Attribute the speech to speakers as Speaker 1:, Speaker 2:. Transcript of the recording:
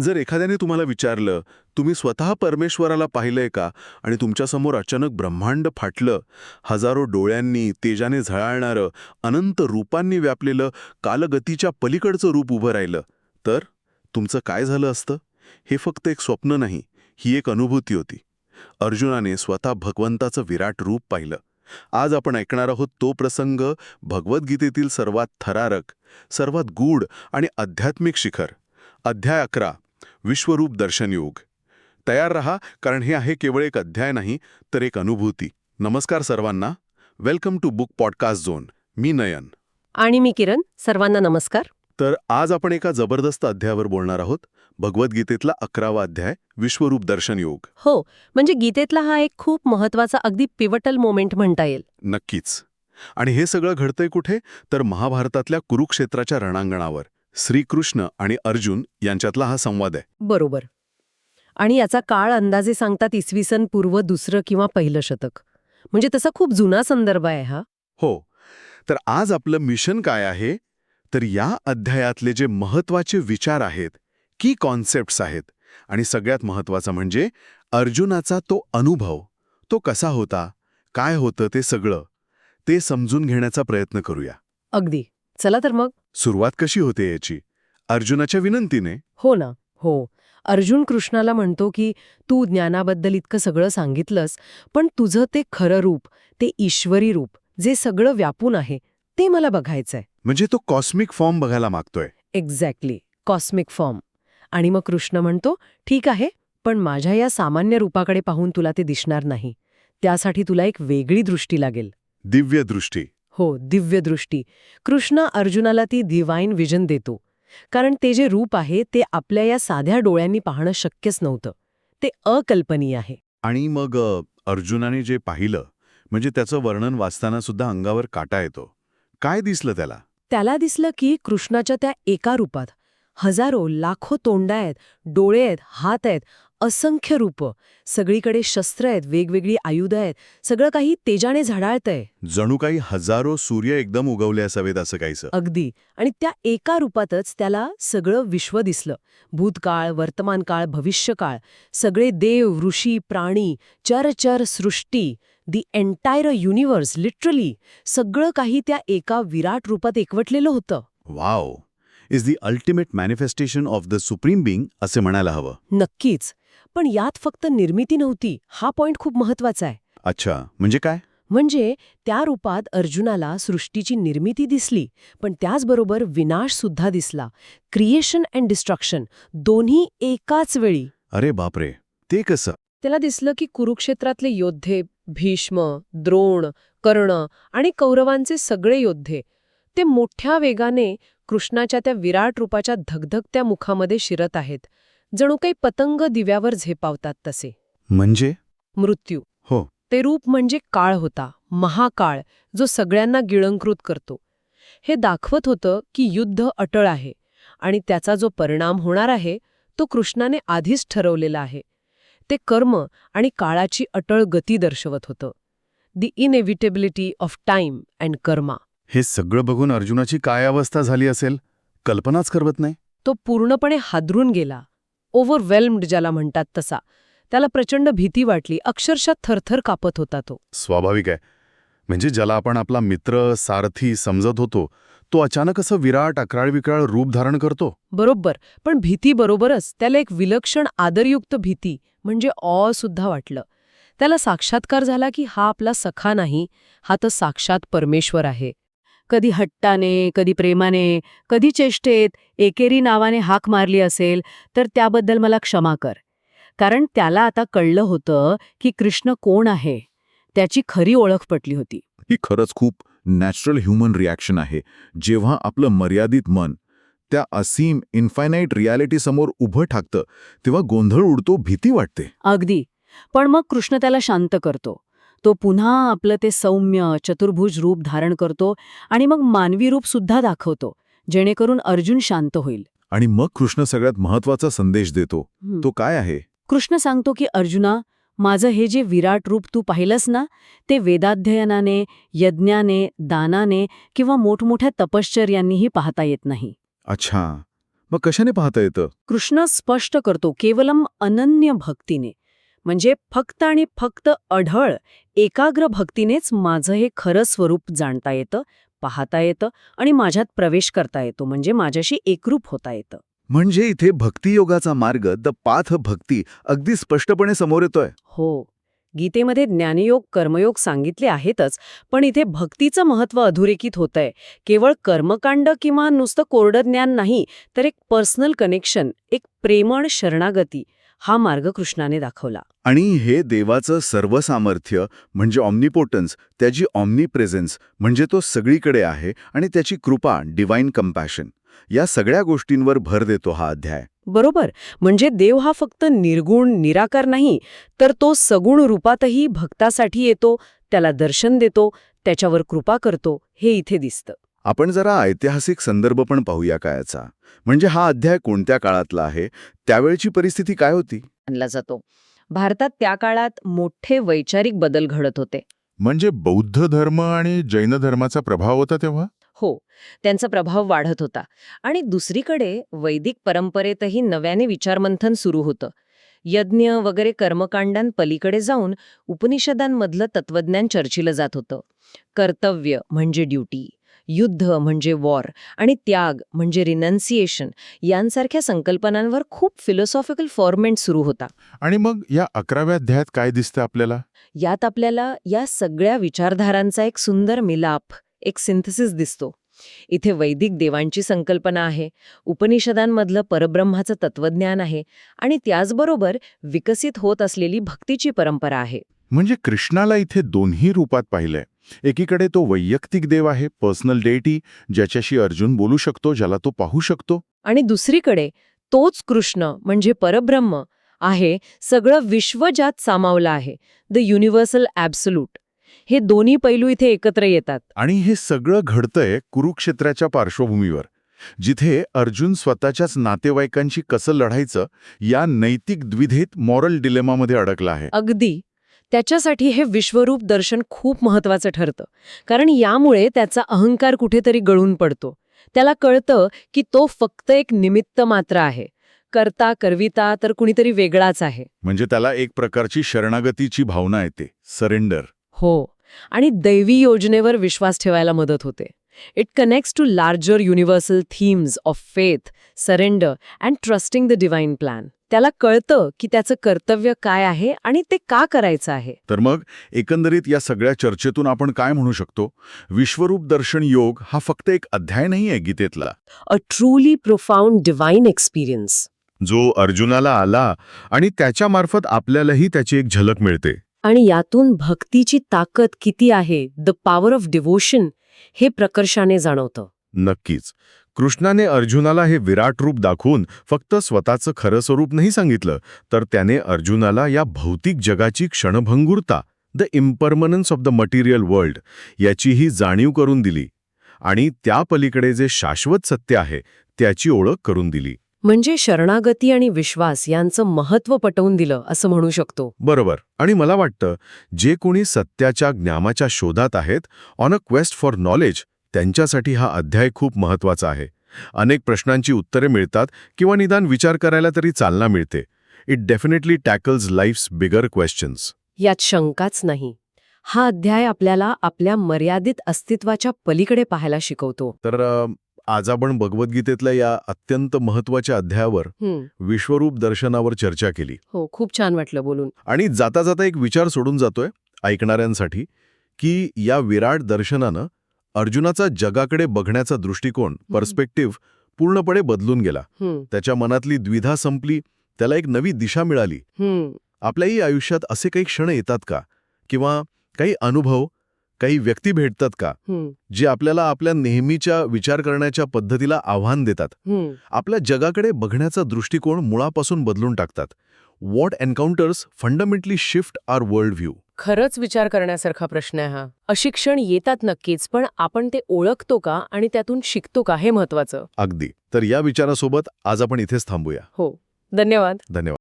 Speaker 1: जर एखाद्याने तुम्हाला विचारलं तुम्ही स्वतः परमेश्वराला पाहिलंय का? आणि तुमच्यासमोर अचानक ब्रह्मांड फाटलं हजारो डोळ्यांनी तेजाने झळाळणारं अनंत रूपांनी व्यापलेलं कालगतीच्या पलीकडचं रूप उभं राहिलं तर तुमचं काय झालं असतं? हे फक्त एक स्वप्न नाही ही एक अनुभूती होती. अर्जुनाने स्वतः भगवंताचं विराट रूप पाहिलं. आज आपण ऐकणार आहोत तो प्रसंग भगवद्गीतेतील सर्वात थरारक सर्वात गूढ आणि आध्यात्मिक शिखर. अध्याय अकरा. विश्वरूप दर्शन योग. तयार रहा कारण हे आहे केवळ एक अध्याय नाही तर एक अनुभूती. नमस्कार सर्वांना. Welcome to book podcast zone मी नयन.
Speaker 2: आणि मी किरण. सर्वांना नमस्कार.
Speaker 1: तर आज आपण एका जबरदस्त अध्यायावर बोलणार आहोत. भगवद्गीतेतला अकरावा अध्याय विश्वरूप दर्शन योग.
Speaker 2: हो म्हणजे गीतेतला हा एक खूप महत्त्वाचा अगदी पिवटल मोमेंट म्हणता येईल.
Speaker 1: नक्कीच. आणि हे सगळं घडतंय कुठे? तर महाभारतातल्या कुरुक्षेत्राच्या रणांगणावर. श्रीकृष्ण आणि अर्जुन यांच्यातला हा संवाद आहे.
Speaker 2: बरोबर. आणि याचा काळ अंदाजे सांगतात इसवी सन पूर्व दुसरं किंवा पहिलं शतक. म्हणजे तसा खूप जुना संदर्भ आहे हा.
Speaker 1: हो. तर आज आपलं मिशन काय आहे? तर या अध्यायातले जे महत्त्वाचे विचार आहेत की कॉन्सेप्ट्स आहेत आणि सगळ्यात महत्वाचं म्हणजे अर्जुनाचा तो अनुभव तो कसा होता काय होतं ते सगळं ते समजून घेण्याचा प्रयत्न करूया.
Speaker 2: अगदी. चला तर मग.
Speaker 1: सुरुवात कशी होते याची? अर्जुनाच्या विनंतीने?
Speaker 2: हो ना हो. अर्जुन कृष्णाला म्हणतो की तू ज्ञानाबद्दल इतकं सगळं सांगितलंस पण तुझं ते खरं रूप ते ईश्वरी रूप जे सगळं व्यापून आहे ते मला बघायचंय.
Speaker 1: म्हणजे तो कॉस्मिक फॉर्म बघायला मागतोय.
Speaker 2: Exactly cosmic form. आणि मग कृष्ण म्हणतो ठीक आहे पण माझ्या या सामान्य रूपाकडे पाहून तुला ते दिसणार नाही. त्यासाठी तुला एक वेगळी दृष्टी लागेल.
Speaker 1: दिव्य दृष्टी.
Speaker 2: हो दिव्य दृष्टी कृष्ण अर्जुनाला ती डिवाईन विजन देतो. कारण ते जे रूप आहे ते आपल्या या साध्या डोळ्यांनी पाहणं शक्यच नव्हतं. ते अकल्पनीय आहे.
Speaker 1: आणि मग अर्जुनाने जे पाहिलं म्हणजे त्याचं वर्णन वाचताना सुद्धा अंगावर काटा येतो. काय दिसलं त्याला?
Speaker 2: त्याला दिसलं की कृष्णाच्या त्या एका रूपात हजारो लाखो तोंड आहेत डोळे आहेत हात आहेत असंख्य रूपं. सगळीकडे शस्त्र आहेत वेगवेगळी आयुधं आहेत सगळं काही तेजाने झडाळतंय.
Speaker 1: जणू काही हजारो सूर्य एकदम उगवले असावेत असं काहीसं.
Speaker 2: अगदी. आणि त्या एका रूपातच त्याला सगळं विश्व दिसलं. भूतकाळ वर्तमानकाळ भविष्यकाळ. सगळे देव ऋषी प्राणी चरचर सृष्टी. दी एन्टायर युनिव्हर्स लिटरली सगळं काही त्या एका विराट रूपात एकवटलेलं होतं.
Speaker 1: Wow is the ultimate manifestation of the supreme being असे म्हणायला हवं.
Speaker 2: नक्कीच. पण यात फक्त निर्मिती नव्हती हा पॉइंट खूप महत्त्वाचा आहे.
Speaker 1: अच्छा म्हणजे काय?
Speaker 2: म्हणजे त्या रूपात अर्जुनाला सृष्टीची निर्मिती दिसली पण त्याचबरोबर विनाश सुद्धा दिसला. क्रिएशन अँड डिस्ट्रक्शन दोन्ही एकाच वेळी.
Speaker 1: अरे बापरे ते कसं?
Speaker 2: त्याला दिसलं की कुरुक्षेत्रातले योद्धे भीष्म द्रोण कर्ण आणि कौरवांचे सगळे योद्धे ते मोठ्या वेगाने कृष्णाच्या त्या विराट रूपाच्या धगधगत्या मुखामध्ये शिरत आहेत. जणू काही पतंग दिव्यावर झेपावतात तसे.
Speaker 1: म्हणजे?
Speaker 2: मृत्यू.
Speaker 1: हो.
Speaker 2: ते रूप म्हणजे काळ होता महाकाळ जो सगळ्यांना गिळंकृत करतो. हे दाखवत होतं की युद्ध अटळ आहे आणि त्याचा जो परिणाम होणार आहे तो कृष्णाने आधीच ठरवलेला आहे. ते कर्म आणि काळाची अटळ गती दर्शवत होतं. The inevitability of time and karma
Speaker 1: हे सगळं बघून अर्जुनाची काय अवस्था झाली असेल? कल्पनाच करवत नाही.
Speaker 2: तो पूर्णपणे हादरून गेला. ओव्हरवेल्म्ड ज्याला म्हणतात तसा. त्याला प्रचंड भीती वाटली. अक्षरशः थरथर कापत होता तो.
Speaker 1: स्वाभाविक आहे. म्हणजे ज्याला आपण आपला मित्र सारथी समजत होतो तो अचानक असं विराट अकराळ विक्राळ रूप धारण करतो?
Speaker 2: बरोबर. पण भीतीबरोबरच त्याला एक विलक्षण आदरयुक्त भीती म्हणजे ऑ सुद्धा वाटलं. त्याला साक्षात्कार झाला की हा आपला सखा नाही हा तर साक्षात परमेश्वर आहे. कधी हट्टाने कधी प्रेमाने कधी चेष्टेत एकेरी नावाने हाक मारली असेल तर त्याबद्दल मला क्षमा कर. कारण त्याला आता कळलं होतं की कृष्ण कोण आहे त्याची खरी ओळख पटली होती.
Speaker 3: ही खरंच खूप नॅचरल ह्युमन रिॲक्शन आहे. जेव्हा आपलं मर्यादित मन त्या असीम इन्फायनाईट रियालिटीसमोर उभं ठाकतं तेव्हा गोंधळ उडतो भीती वाटते.
Speaker 2: अगदी. पण मग कृष्ण त्याला शांत करतो. तो पुन्हा आपलं ते सौम्य चतुर्भुज रूप धारण करतो आणि मग मानवी रूप सुद्धा दाखवतो जेणेकरून अर्जुन शांत होईल.
Speaker 3: आणि मग कृष्ण सगळ्यात महत्त्वाचा संदेश देतो. तो काय आहे?
Speaker 2: कृष्ण सांगतो की अर्जुना माझं हे जे विराट रूप तू पाहिलंस ना ते वेदाध्ययनाने यज्ञाने दानाने किंवा मोठमोठ्या तपश्चर्यांनीही पाहता येत नाही.
Speaker 3: अच्छा. मग कशाने पाहता येतं?
Speaker 2: कृष्ण स्पष्ट करतो केवलम अनन्य भक्तीने. म्हणजे फक्त आणि फक्त अढळ एकाग्र भक्तीनेच माझं हे खरं स्वरूप जाणता येतं पाहता येतं आणि माझ्यात प्रवेश करता येतो म्हणजे माझ्याशी एकरूप होता येतं.
Speaker 3: म्हणजे इथे भक्तियोगाचा मार्ग द पाथ भक्ती अगदी स्पष्टपणे समोर येतोय.
Speaker 2: हो. गीतेमध्ये ज्ञानयोग कर्मयोग सांगितले आहेतच पण इथे भक्तीचं महत्त्व अधोरेखित होतंय. केवळ कर्मकांड किंवा नुसतं कोरडं ज्ञान नाही तर एक पर्सनल कनेक्शन एक प्रेमळ शरणागती हा मार्ग कृष्णाने दाखवला.
Speaker 3: आणि हे देवाचं सर्व सामर्थ्य म्हणजे ऑम्निपोटन्स त्याची ऑम्नी प्रेझेन्स म्हणजे तो सगळीकडे आहे आणि त्याची कृपा डिवाइन कम्पॅशन या सगळ्या गोष्टींवर भर देतो हा अध्याय.
Speaker 2: बरोबर. म्हणजे देव हा फक्त निर्गुण निराकार नाही तर तो सगुण रूपातही भक्तासाठी येतो त्याला दर्शन देतो त्याच्यावर कृपा करतो हे इथे दिसतं.
Speaker 3: आपण जरा ऐतिहासिक संदर्भ पण पाहूया कायाचा. म्हणजे हा अध्याय कोणत्या काळातला आहे? त्यावेळची परिस्थिती काय होती?
Speaker 2: मानला जातो. भारतात त्या काळात मोठे वैचारिक बदल घडत होते.
Speaker 1: म्हणजे बौद्ध धर्म आणि जैन धर्माचा प्रभाव होता तेव्हा?
Speaker 2: हो त्यांचा प्रभाव वाढत होता. आणि दुसरीकडे वैदिक परंपरेतही नव्याने विचारमंथन सुरू होतं. यज्ञ वगैरे कर्मकांडांपलीकडे जाऊन उपनिषदांमधलं तत्वज्ञान चर्चिलं जात होतं. कर्तव्य म्हणजे ड्युटी युद्ध म्हणजे वॉर आणि त्याग म्हणजे रिनन्सिएशन यांसारख्या संकल्पनांवर खूप फिलॉसॉफिकल फॉर्मेंट सुरू होता.
Speaker 1: आणि मग या अकराव्या अध्यायात काय दिसतं आपल्याला?
Speaker 2: यात आपल्याला या सगळ्या विचारधारांचा एक सुंदर मिलाप एक सिंथसिस दिसतो. इथे वैदिक देवांची संकल्पना आहे. उपनिषदांमधलं परब्रह्माचं तत्वज्ञान आहे आणि त्याचबरोबर विकसित होत असलेली भक्तीची परंपरा आहे.
Speaker 1: म्हणजे कृष्णाला इथे दोन्ही रूपात पाहिलंय. एकीकडे तो वैयक्तिक देव आहे पर्सनल डेटी ज्याच्याशी अर्जुन बोलू शकतो ज्याला तो पाहू शकतो.
Speaker 2: आणि दुसरीकडे तोच कृष्ण म्हणजे परब्रह्म आहे सगळं विश्व ज्यात सामावलं आहे द युनिव्हर्सल ॲब्सोल्यूट हे दोन्ही पैलू इथे एकत्र येतात.
Speaker 1: आणि हे सगळं घडतंय कुरुक्षेत्राच्या पार्श्वभूमीवर जिथे अर्जुन स्वतःच्याच नातेवाईकांशी कसं लढायचं या नैतिक द्विधेत मॉरल डिलेमामध्ये अडकला आहे.
Speaker 2: अगदी. त्याच्यासाठी हे विश्वरूप दर्शन खूप महत्वाचं ठरतं. कारण यामुळे त्याचा अहंकार कुठेतरी गळून पडतो. त्याला कळतं की तो फक्त एक निमित्त मात्र आहे. करता करविता तर कुणीतरी वेगळाच आहे.
Speaker 1: म्हणजे त्याला एक प्रकारची शरणागतीची भावना येते सरेंडर.
Speaker 2: हो. आणि दैवी योजनेवर विश्वास ठेवायला मदत होते. It connects to larger universal themes of faith surrender and trusting the divine plan त्याला कळतं की त्याचं कर्तव्य काय आहे आणि ते का करायचं आहे.
Speaker 1: तर मग एकंदरीत या सगळ्या चर्चेतून आपण काय म्हणू शकतो? विश्वरूप दर्शन योग हा फक्त एक अध्याय नाही आहे गीतेतला.
Speaker 2: A truly profound divine experience
Speaker 1: जो अर्जुनाला आला आणि त्याच्यामार्फत आपल्यालाही त्याची एक झलक मिळते.
Speaker 2: आणि यातून भक्तीची ताकद किती आहे द पॉवर ऑफ डिव्होशन हे प्रकर्षाने जाणवतं.
Speaker 1: नक्कीच. कृष्णाने अर्जुनाला हे विराट रूप दाखवून फक्त स्वतःचं खरं स्वरूप नाही सांगितलं तर त्याने अर्जुनाला या भौतिक जगाची क्षणभंगुरता the impermanence of the material world याचीही जाणीव करून दिली. आणि त्या पलीकडे जे शाश्वत सत्य आहे त्याची ओळख करून दिली.
Speaker 2: म्हणजे शरणागती आणि विश्वास यांचं महत्त्व पटवून दिलं असं म्हणू शकतो.
Speaker 1: बरोबर. आणि मला वाटतं जे कोणी सत्याच्या ज्ञानाच्या शोधात आहेत on a quest for knowledge त्यांच्यासाठी हा अध्याय खूप महत्त्वाचा आहे. अनेक प्रश्नांची उत्तरे मिळतात किंवा निदान विचार करायला तरी चालना मिळते. It definitely tackles life's bigger questions
Speaker 2: यात शंकाच नाही. हा अध्याय आपल्याला आपल्या मर्यादित अस्तित्वाच्या पलीकडे पाहायला शिकवतो.
Speaker 1: तर आज आपण भगवद्गीतेतल्या या अत्यंत महत्त्वाच्या अध्यायावर विश्वरूप दर्शनावर चर्चा केली.
Speaker 2: हो खूप छान वाटलं बोलून.
Speaker 1: आणि जाता जाता एक विचार सोडून जातोय ऐकणाऱ्यांसाठी की या विराट दर्शनानं अर्जुनाचा जगाकडे बघण्याचा दृष्टिकोन पर्स्पेक्टिव्ह पूर्णपणे बदलून गेला. त्याच्या मनातली द्विधा संपली त्याला एक नवी दिशा मिळाली. आपल्याही आयुष्यात असे काही क्षण येतात का? किंवा काही अनुभव काही व्यक्ती भेटतात का? जे आपल्याला आपल्या नेहमीच्या विचार करण्याच्या पद्धतीला आव्हान देतात. आपल्या जगाकडे बघण्याचा दृष्टिकोन मुळापासून बदलून टाकतात. What encounters fundamentally shift our world view
Speaker 2: खरंच विचार करण्यासारखा प्रश्न आहे हा. अशी क्षण येतात नक्कीच पण आपण ते ओळखतो का आणि त्यातून शिकतो का हे महत्वाचं.
Speaker 1: अगदी. तर या विचारासोबत आज आपण इथेच थांबूया.
Speaker 2: हो. धन्यवाद.
Speaker 1: धन्यवाद.